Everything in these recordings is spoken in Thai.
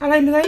อะไรเลื้อย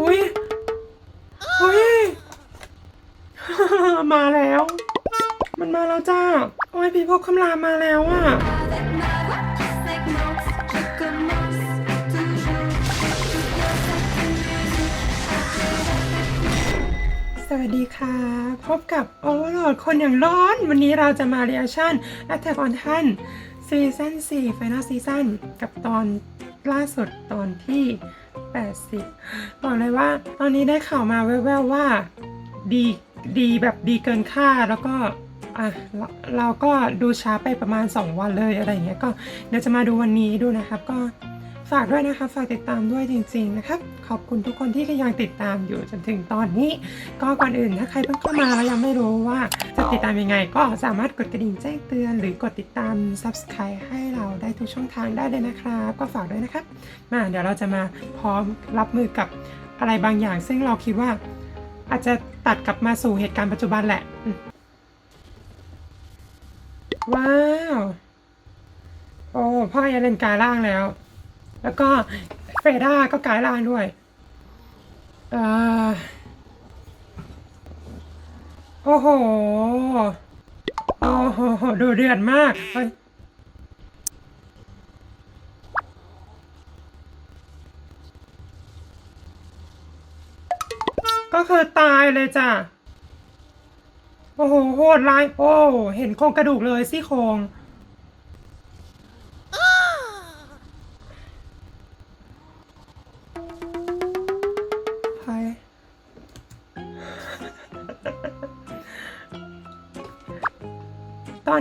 อุ้ยอุ้ย มาแล้ว มันมาแล้วจ้า โอ้ยพี่พกคำรามมาแล้วอะ วัสดีค่ะ พบกับ Overlord คนอย่างร้อน วันนี้เราจะมา reaction Attack on Titan ซีซั่น4 Final Season กับตอนล่าสุดตอนที่ 80 บอกเลยว่าตอนนี้ได้ข่าวมาแว่วๆว่า ดีดีแบบดีเกินคาดแล้วก็อะเราเราก็ดูช้าไปประมาณ 2 วันเลยอะไรอย่างเงี้ยก็เดี๋ยวจะมาดูวันนี้ดูนะครับก็ ฝากด้วยนะคะฝากติดตามด้วยจริงๆนะครับขอบคุณทุกคนที่ยังติดตามอยู่จนถึงตอนนี้ ก็ก่อนอื่นถ้าใครเพิ่งเข้ามาแล้วยังไม่รู้ว่าจะติดตามยังไง ก็สามารถกดกระดิ่งแจ้งเตือน หรือกดติดตาม subscribe ให้เราได้ทุกช่องทางได้เลยนะครับ ก็ฝากด้วยนะครับมาเดี๋ยวเราจะมาพร้อมรับมือกับอะไรบางอย่าง ซึ่งเราคิดว่าอาจจะตัดกลับมาสู่เหตุการณ์ปัจจุบันแหละ ว้าว โอ้พ่อเอเลนกายร่างแล้ว แล้วก็เฟด้าก็กลายร่างด้วยเออโอ้โห โอ้โห ดูเดือดมากเฮ้ยก็คือตายเลยจ้ะ โอ้โห โหดร้าย โอ้ เห็นโครงกระดูกเลยซี่โครง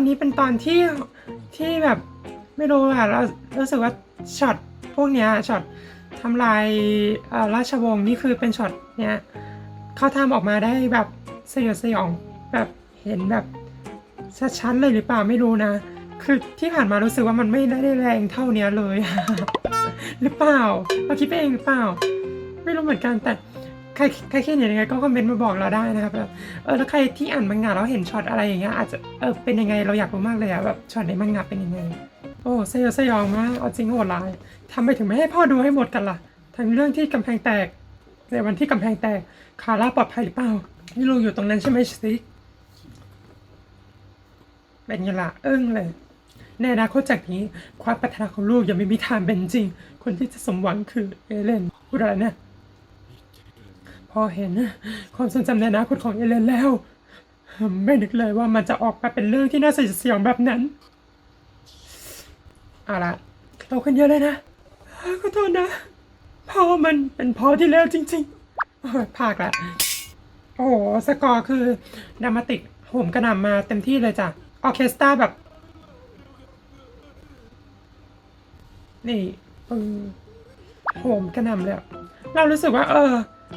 ตอนนี้เป็นตอนที่ที่แบบไม่รู้อะเรารู้สึกว่าช็อตพวกเนี้ยช็อตทำลายอ่อราชวงศ์นี่คือเป็นช็อตเนี้ยเขาทำออกมาได้แบบสยดสยองแบบเห็นแบบชัดๆเลยหรือเปล่าไม่รู้นะ คือที่ผ่านมารู้สึกว่ามันไม่ได้แรงเท่าเนี้ยเลย หรือเปล่าเราคิดไปเองหรือเปล่า ไม่รู้เหมือนกันแต่ ใครใครคิดเห็นยังไงก็คอมเมนต์มาบอกเราได้นะครับแบบเออแล้วใครที่อ่านมังงะแล้วเห็นช็อตอะไรอย่างเงี้ยอาจจะเออเป็นยังไงเราอยากรู้มากเลยอะแบบช็อตในมังงะเป็นยังไง โอ้สยดสยองมากเอาจริงโหดร้ายทำไมถึงไม่ให้พ่อดูให้หมดกันล่ะทั้งเรื่องที่กำแพงแตก ในวันที่กำแพงแตกคาร่าปลอดภัยหรือเปล่านี่ลูกอยู่ตรงนั้นใช่ไหมซิกเป็นไงล่ะอึ้งเลยในอนาคตจากนี้ความปรารถนาของลูกยังไม่มีทางเป็นจริง คนที่จะสมหวังคือเอเลนพูดอะไรเนี่ย พอเห็นความทรงจำในอนาคตของเอเลนแล้ว ไม่นึกเลยว่ามันจะออกมาเป็นเรื่องที่น่าสยดสยองแบบนั้นเอาละโตขึ้นเยอะเลยนะขอโทษนะพ่อมันเป็นพ่อที่เลวจริงๆภาคละโอ้สกอร์คือดรามาติกโหมกระหน่ำมาเต็มที่เลยจ้ะออเคสตราแบบ นี่ปึงโหมกระหน่ำเลยเรารู้สึกว่า เออ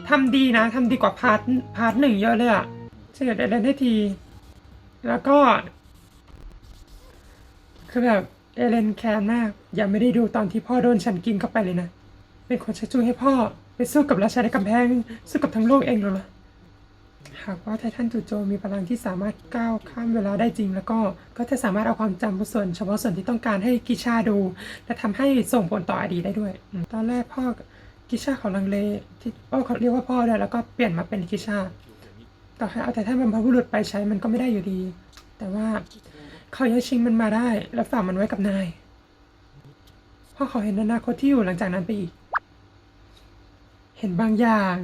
ทำดีนะทำดีกว่าพาร์ทพาร์ทหนึ่งเยอะเลยอะเฉยเล่นให้ที แล้วก็ คือแบบเอเลนแคนมากยังไม่ได้ดูตอนที่พ่อโดนฉันกินเข้าไปเลยนะ เป็นคนชักจูงให้พ่อ ไปสู้กับราชาในกำแพง สู้กับทั้งโลกเองเหรอหากว่าไททันจูโจมีพลังที่สามารถก้าวข้ามเวลาได้จริง แล้วก็ก็จะสามารถเอาความจำส่วนเฉพาะส่วนที่ต้องการให้กิชาดู และทำให้ส่งผลต่ออดีตได้ด้วย ตอนแรกพ่อ กิชาเขาลังเลที่โอ้เขาเรียกว่าพ่อเลยแล้วก็เปลี่ยนมาเป็นกิชาต่อให้เอาแต่ท่านบรรพบุรุษไปใช้มันก็ไม่ได้อยู่ดี แต่ว่าเขายังชิงมันมาได้ แล้วฝากมันไว้กับนายพ่อเขาเห็นอนาคตที่อยู่หลังจากนั้นไปอีก เห็นบางอย่าง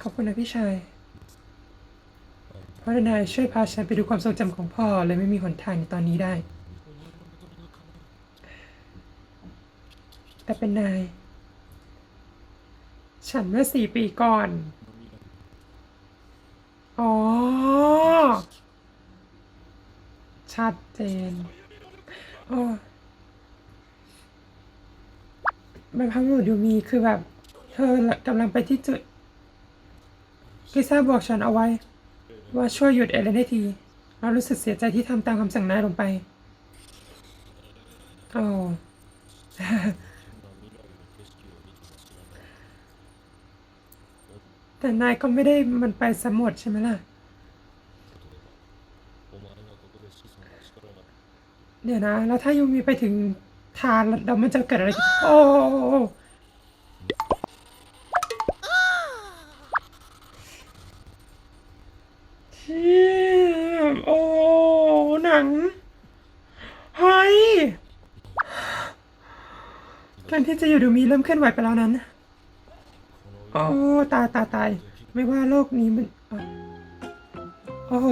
ขอบคุณนะพี่ชายเพราะนายช่วยพาฉันไปดูความทรงจำของพ่อเลยไม่มีหนทางในตอนนี้ได้ แต่เป็นนาย ฉันเมื่อสี่ปีก่อน อ๋อ ชัดเจนโอ้บรรพบุรุษยูมีคือแบบ เธอกำลังไปที่จุดกิซ่าบอกฉันเอาไว้ ว่าช่วยหยุดเอเลนให้ที เรารู้สึกเสียใจที่ทำตามคำสั่งนายลงไป โอ้ แต่นายก็ไม่ได้มันไปสมรวจใช่ไหมล่ะ เดี๋ยวนะ แล้วถ้ายูมีไปถึงทานแล้วมันจะเกิดอะไรขึ้นโอ้ชี่โอ้หนังเฮ้ยการที่จะอยู่ดูมีเริ่มเคลื่อนไหวไปแล้วนั้น อ้ตายตายตายไม่ว่าโลกนี้มันโอ้โห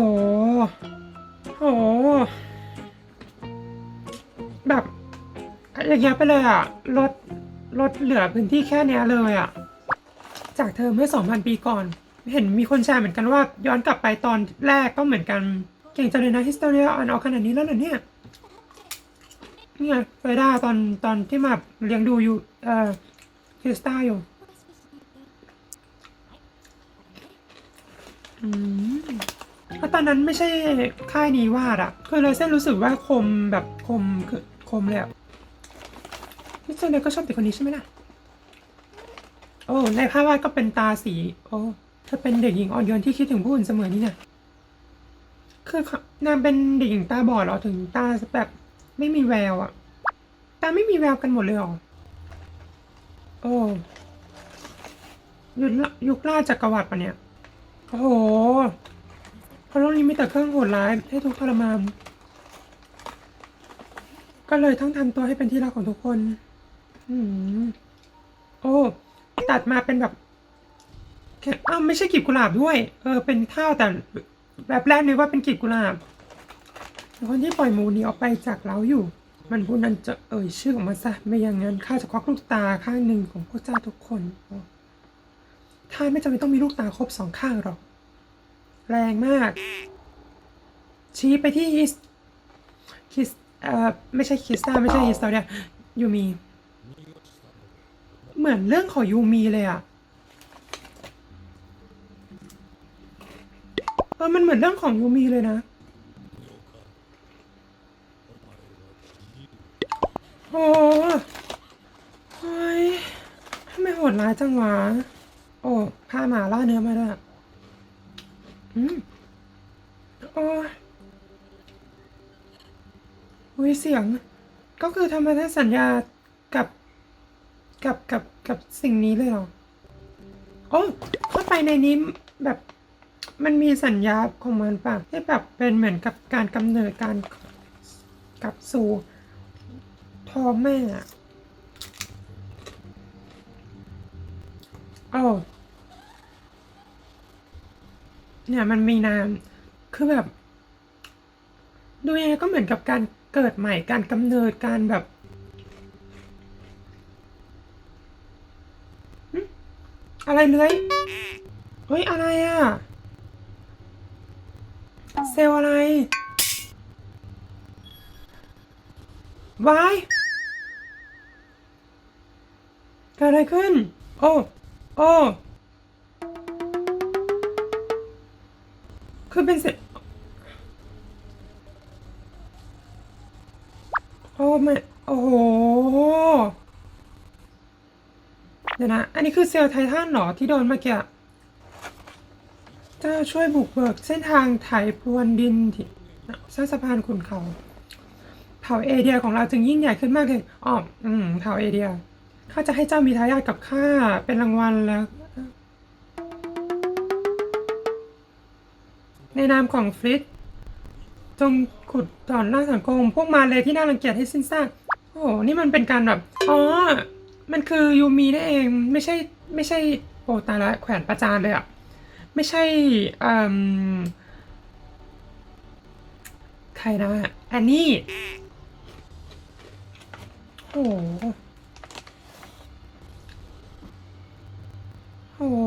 โอ้โหแบบอย่างเงี้ยไปเลยอะลดลดเหลือพื้นที่แค่เนี้ยเลยอะ จากเธอเมื่อ2,000ปีก่อน เห็นมีคนแชร์เหมือนกันว่า ย้อนกลับไปตอนแรกก็เหมือนกัน เก่งจังเลยนะฮิสโตเรียอ่านออกขนาดนี้แล้วเหรอเนี่ยนี่ไงเฟด้าตอนตอนที่มาเลี้ยงดูอยู่เอ่อคริสตาอยู่ อืมเพราะตอนนั้นไม่ใช่ค่ายนี้วาดอะคือเลยเส้นรู้สึกว่าคมแบบคมคือคมเลยอะมิสเตอร์เนยก็ชอบเด็กคนนี้ใช่ไหมล่ะ โอ้ในภาพวาดก็เป็นตาสี โอ้เธอเป็นเด็กหญิงอ่อนโยนที่คิดถึงผู้อื่นเสมอนี่เนี่ยคือนางเป็นเด็กหญิงตาบอดเหรอถึงตาแบบไม่มีแววอะตาไม่มีแววกันหมดเลยหรอ โอ้ยุคละยุคล่าจักรวรรดิปะเนี่ย โอ้โหเพราะโลกนี้มีแต่เครื่องโหดร้ายให้ทุกข์ทรมานก็เลยต้องทำตัวให้เป็นที่รักของทุกคน อืมโอ้ ตัดมาเป็นแบบแค่อ้าวไม่ใช่กลีบกุหลาบด้วย เออ เป็นข้าวแต่แบบแรกนึกว่าเป็นกลีบกุหลาบ คนที่ปล่อยหมูหนี้ออกไปจากเราอยู่ มันผู้นั้นจะเอ่ยชื่อออกมาซะ ไม่อย่างนั้นข้าจะควักลูกตาข้างหนึ่งของพวกเจ้าทุกคน โอ้ข้าไม่จำเป็นต้องมีลูกตาครบสองข้างหรอก แรงมาก ชี้ไปที่ฮิสคิสเอ่อไม่ใช่คิสตาไม่ใช่ฮิสตอเรียยูมี เหมือนเรื่องของยูมีเลยอะเออมันเหมือนเรื่องของยูมีเลยนะโอ้ยทำไมโหดร้ายจังวะ โอ้พาหมาล่าเนื้อมาด้วยอืมโอ้ยอุ้ยเสียง ก็คือทำพันธสัญญากับกับกับกับสิ่งนี้เลยเหรอโอ้เข้าไปในนี้แบบมันมีสัญญาของมันป่ะที่แบบเป็นเหมือนกับการกำเนิดการกลับสู่ท้อแม่อะโอ้ เนี่ยมันมีนามคือแบบ ดูยังไงก็เหมือนกับการเกิดใหม่การกำเนิดการแบบอะไรเลื้อยเฮ้ย อะไรอะเซลอะไรวายเกิดอะไรขึ้น โอ้ โอ้ คือเป็นเสร็จโอ้ไม่โอ้โห เดี๋ยวนะ อันนี้คือเซลล์ไททันหรอที่โดนเมื่อกี้อะเจ้าช่วยบุกเบิกเส้นทางไถพรวนดินที่สร้างสะพานขุนเขา เผ่าเอเดียของเราจึงยิ่งใหญ่ขึ้นมากเลยอ๋ออืมเผ่าเอเดียข้าจะให้เจ้ามีทายาทกับข้าเป็นรางวัลแล้ว ในนามของฟลิตจงขุดถอนรากสังคม พวกมาเลยที่น่ารังเกียจให้สิ้นซากโอ้โหนี่มันเป็นการแบบ อ๋อ มันคือยูมีได้เอง ไม่ใช่ ไม่ใช่ โอตาละแขวนประจานเลยอะไม่ใช่อืมใครนะแอนนี่ โอ้โหโอ้โห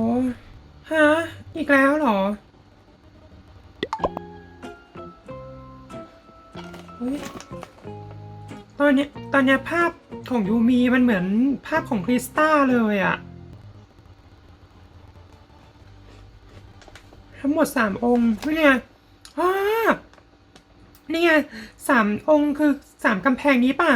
ฮะ อีกแล้วเหรอ เฮ้ยตอนเนี้ยตอนเนี้ยภาพของยูมีมันเหมือนภาพของคริสต้าเลยอะทั้งหมดสามองค์นี่ไงอ้านี่ไงสามองค์คือสามกำแพงนี้ป่ะ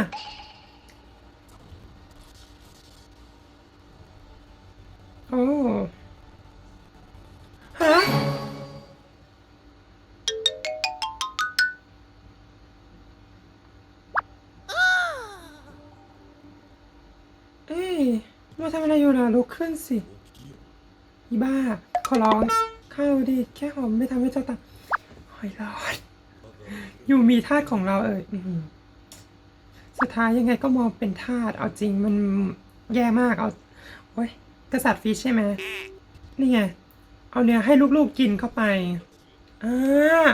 มาทำอะไรอยู่ล่ะลุกขึ้นสิอีบ้า ขอร้องข้าดิแค่หอมไม่ทำให้เจ้าตาหอยรอนอยู่มีทาสของเราเอ่ยอื้อหือสุดท้ายยังไงก็มองเป็นทาสเอาจริงมันแย่มากเอาโอ้ยกษัตริย์ฟิชใช่ไหมนี่ไง เอาเนื้อให้ลูกๆกินเข้าไปอ่า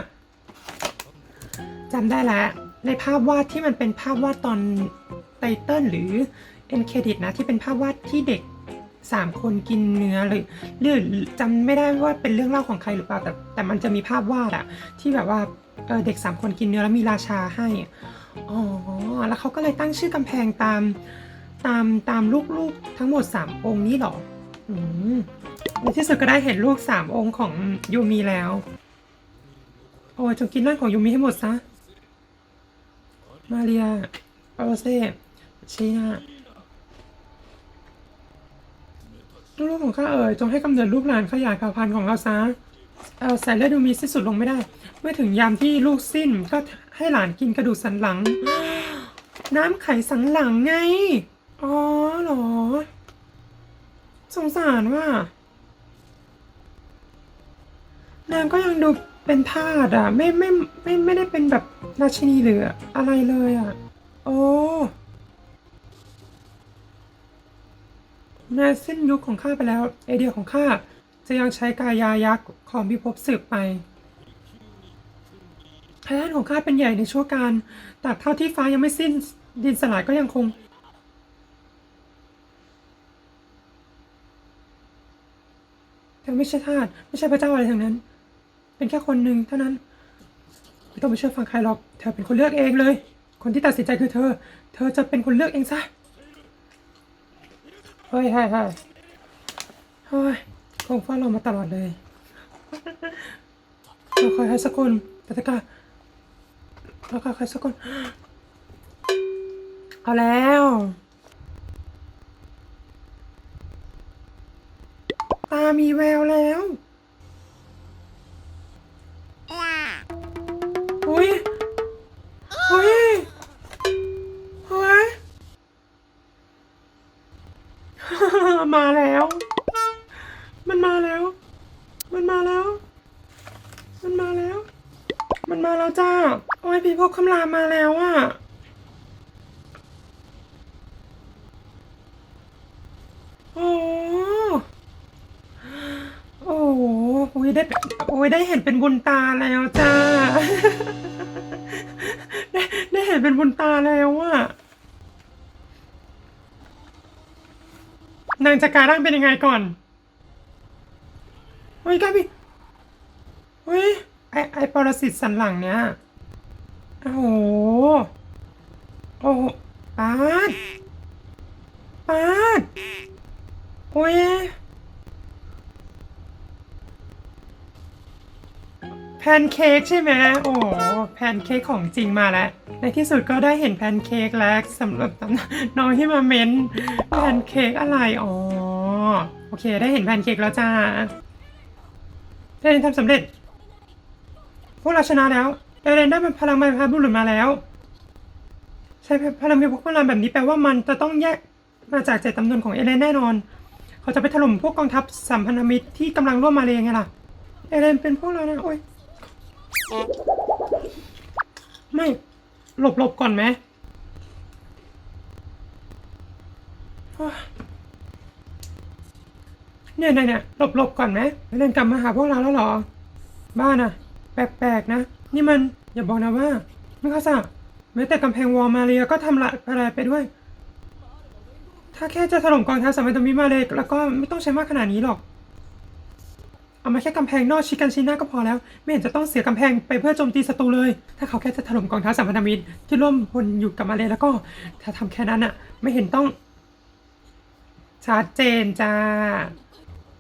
จำได้แล้วในภาพวาดที่มันเป็นภาพวาดตอนไตเติ้ลหรือ เอ็นเครดิตนะที่เป็นภาพวาดที่เด็กสามคนกินเนื้อหรือหรือจำไม่ได้ว่าเป็นเรื่องเล่าของใครหรือเปล่าแต่แต่มันจะมีภาพวาดอะที่แบบว่าเเด็กสามคนกินเนื้อแล้วมีราชาให้อ๋อแล้วเขาก็เลยตั้งชื่อกำแพงตามตามตามลูกๆทั้งหมดสามองค์นี้หรออืมในที่สุดก็ได้เห็นลูกสามองค์ของยูมีแล้ว โอ้จงกินร่างของยูมีให้หมดซะมาเรียปาโรเซ่ชีนา ลูกๆของข้าเอ๋ยจงให้กำเนิดลูกหลานขยายเผ่าพันธุ์ของเราซะเออสายเลือดยูมีสิ้นสุดลงไม่ได้ เมื่อถึงยามที่ลูกสิ้นก็ให้หลานกินกระดูกสันหลัง น้ำไขสันหลังไง อ๋อเหรอ สงสารว่านางก็ยังดูเป็นทาสอะ ไม่ไม่ไม่ไม่ได้เป็นแบบราชินีหรืออะไรเลยอะ โอ้ แม้สิ้นยุคของข้าไปแล้ว ไอเดียของข้าจะยังใช้กายายักษ์ของพิภพสืบไปพยานของข้าเป็นใหญ่ในชั่วการตราบเท่าที่ฟ้ายังไม่สิ้นดินสลายก็ยังคงเธอไม่ใช่ทาสไม่ใช่พระเจ้าอะไรทั้งนั้น เป็นแค่คนหนึ่งเท่านั้น ไม่ต้องไปเชื่อฟังใครหรอก เธอเป็นคนเลือกเองเลย คนที่ตัดสินใจคือเธอ เธอจะเป็นคนเลือกเองซะ เฮ้ยเฮ้ยเฮ้ยเฮ้ยคงเฝ้าเรามาตลอดเลยเราคอยให้สักคนปฏิกาเราคอยใครสักคน เอาแล้วตามีแววแล้ว มาแล้ว มันมาแล้ว มันมาแล้ว มันมาแล้ว มันมาแล้วจ้า โอ้ยพี่พกคำรามมาแล้วอะโอ้โอ้โหโอ้ยได้ โอ้ยได้เห็นเป็นบุญตาแล้วจ้า ได้ได้เห็นเป็นบุญตาแล้วอะ นางจะกลายร่างเป็นยังไงก่อนเฮ้ยกาบิเฮ้ยไอไอปรสิตสันหลังเนี้ยโอ้โหโอ้ปาดปาดเฮ้ย พนเค้กใช่ไหมโอ้แพนเค้กของจริงมาแล้ว ในที่สุดก็ได้เห็นแพนเค้กแล้วสำหรับน้องที่มาเม้นแพนเค้กอะไร อ๋อ โอเค ได้เห็นแพนเค้กแล้วจ้าเอเลนทำสำเร็จ พวกเราชนะแล้วเอเลนได้เป็นพลังไมพาบุรุษมาแล้ว ใช้พลังมีพวกพลังแบบนี้แปลว่ามันจะต้องแยกมาจากเจตจำนวนของเอเลนแน่นอน เขาจะไปถล่มพวกกองทัพสัมพันธมิตรที่กำลังร่วมมาเลยไงล่ะ เอเลนเป็นพวกเรานะโอ้ย ไม่ หลบหลบก่อนไหมเนี่ยเนี่ยเนี่ยหลบหลบก่อนไหมเอเลนกลับมาหาพวกเราแล้วหรอ บ้าน่ะแปลกๆนะ นี่มันอย่าบอกนะว่า ไม่เข้าใจแม้แต่กำแพงวอลมาเรียก็ทำละอะไรไปด้วย ถ้าแค่จะถล่มกองทัพสมัยตมิมาเลยแล้วก็ไม่ต้องใช้มากขนาดนี้หรอก เอามาแค่กำแพงนอกชิกันชิน่าก็พอแล้ว ไม่เห็นจะต้องเสียกำแพงไปเพื่อโจมตีศัตรูเลย ถ้าเขาแค่จะถล่มกองทัพสัมพันธมิตรที่ร่วมพลอยู่กับมาเลยแล้วก็ ถ้าทำแค่นั้นอะไม่เห็นต้องชัดเจนจ้า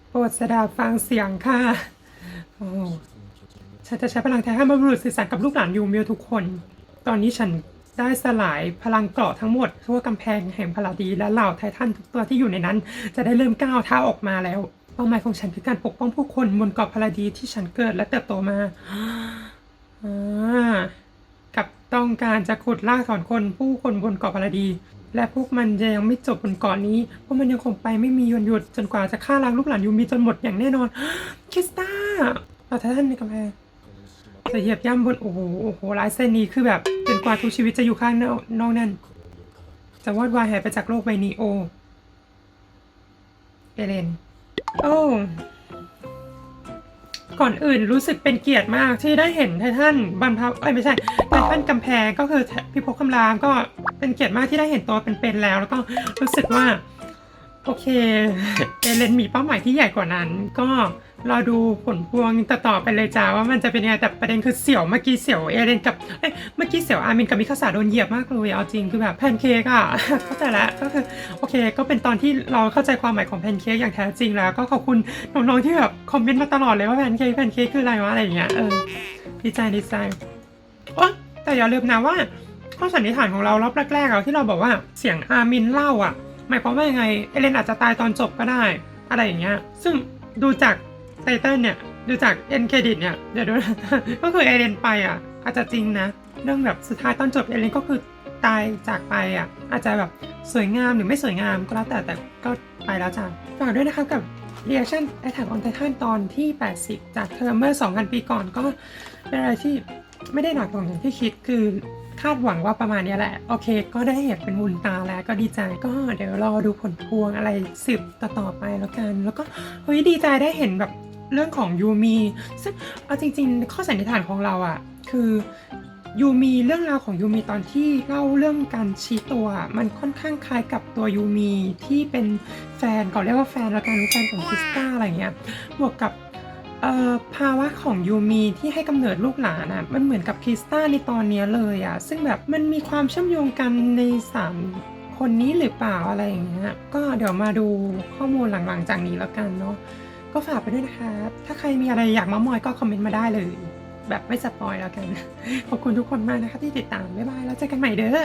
โปรดสดับฟังเสียงค่ะโอ้ฉันจะใช้พลังแท้ให้มาบรุษสื่อสารกับลูกหลานยูเมิวทุกคน ตอนนี้ฉันได้สลายพลังเกราะทั้งหมด ทั่วกำแพงแห่งพลาดีและเหล่าไททันทุกตัวที่อยู่ในนั้น จะได้เริ่มก้าวเท้าออกมาแล้ว เป้าหมายของฉันคือการปกป้องผู้คนบนเกาะพลาดีที่ฉันเกิดและเติบโตมาอกับต้องการจะขุดลากถอนคนผู้คนบนเกาะพลาดี และพวกมันจะยังไม่จบบนเกาะนนี้เพวกมันยังคงไปไม่มีวันหยุดจนกว่าจะฆ่าล้างลูกหลานยูมีจนหมดอย่างแน่นอนคริสตาเอาท่านในกำแพงจะเหยียบย่ำบนโอ้โหโอ้โหลายเส้นนี้คือแบบจนกว่าทุกชีวิตจะอยู่ข้างนอกนอกนั่นจะวอดวายหายไปจากโลกใบนี้โอเอเลน โอ้ก่อนอื่นรู้สึกเป็นเกียรติมากที่ได้เห็นไททันบรรพเอ้ยไม่ใช่ไททันกำแพงก็คือพิภพคำรามก็เป็นเกียรติมากที่ได้เห็นตัวเป็นๆแล้ว แล้วก็รู้สึกว่า โอเคเอเลนมีเป้าหมายที่ใหญ่กว่านั้น ก็รอดูผลพวงต่อๆไปเลยจ้าว่ามันจะเป็นยังไงแต่ประเด็นคือเสี่ยวเมื่อกี้เสี่ยวเอเลนกับเอ้เมื่อกี้เสี่ยวอามินกับมิคาสาโดนเหยียบมากเลยเอาจริงคือแบบแพนเค้กอะเข้าใจแล้วก็คือโอเค ก็เป็นตอนที่เราเข้าใจความหมายของแพนเค้กอย่างแท้จริงแล้ว ก็ขอบคุณน้องๆที่แบบคอมเมนต์มาตลอดเลยว่าแพนเค้กแพนเค้กคืออะไรวะอะไรอย่างเงี้ยเออดีใจดีใจโอ๊แต่อย่าลืมนะว่าข้อสันนิษฐานของเรารอบแรกๆอะที่เราบอกว่าเสียงอามินเล่าอะ หมายความว่ายังไงเอเลนอาจจะตายตอนจบก็ได้ อะไรอย่างเงี้ย ซึ่งดูจากไตเติลเนี่ย ดูจากเอ็นเครดิตเนี่ย เดี๋ยวดูนะก็คือเอเลนไปอะ อาจจะจริงนะ เรื่องแบบสุดท้ายตอนจบเอเลนก็คือตายจากไปอะ อาจจะแบบสวยงามหรือไม่สวยงามก็แล้วแต่แต่ก็ไปแล้วจ้ะฝากด้วยนะครับกับ reaction Attack on Titan ตอนที่ 80 จากเทอมเมื่อ 2,000 ปีก่อนก็เป็นอะไรที่ไม่ได้หนักหน่วงอย่างที่คิดคือ คาดหวังว่าประมาณนี้แหละ โอเค ก็ได้เห็นเป็นวุนตาแล้วก็ดีใจก็เดี๋ยวรอดูผลพวงอะไรสืบต่อๆไปแล้วกัน แล้วก็เฮ้ยดีใจได้เห็นแบบเรื่องของยูมีซึ่งเอาจริง ๆ ข้อสันนิษฐานของเราอะ่ะ คือยูมีเรื่องราวของยูมีตอนที่เล่าเรื่องการชี้ตัว มันค่อนข้างคล้ายกับตัวยูมีที่เป็นแฟนก่อนเรียกว่าแฟนแล้วกันแฟนของคริสตาอะไรเงี้ยบวกกับ ภาวะของยูมีที่ให้กำเนิดลูกหลานอะมันเหมือนกับคริสตาในตอนนี้เลยอะซึ่งแบบมันมีความเชื่อมโยงกันในสามคนนี้หรือเปล่าอะไรอย่างเงี้ยก็เดี๋ยวมาดูข้อมูลหลังๆจากนี้แล้วกันเนาะก็ฝากไปด้วยนะคะถ้าใครมีอะไรอยากมามอยก็คอมเมนต์มาได้เลย แบบไม่สปอยแล้วกัน ขอบคุณทุกคนมากนะคะที่ติดตามบ๊ายบายแล้วเจอกันใหม่เด้อ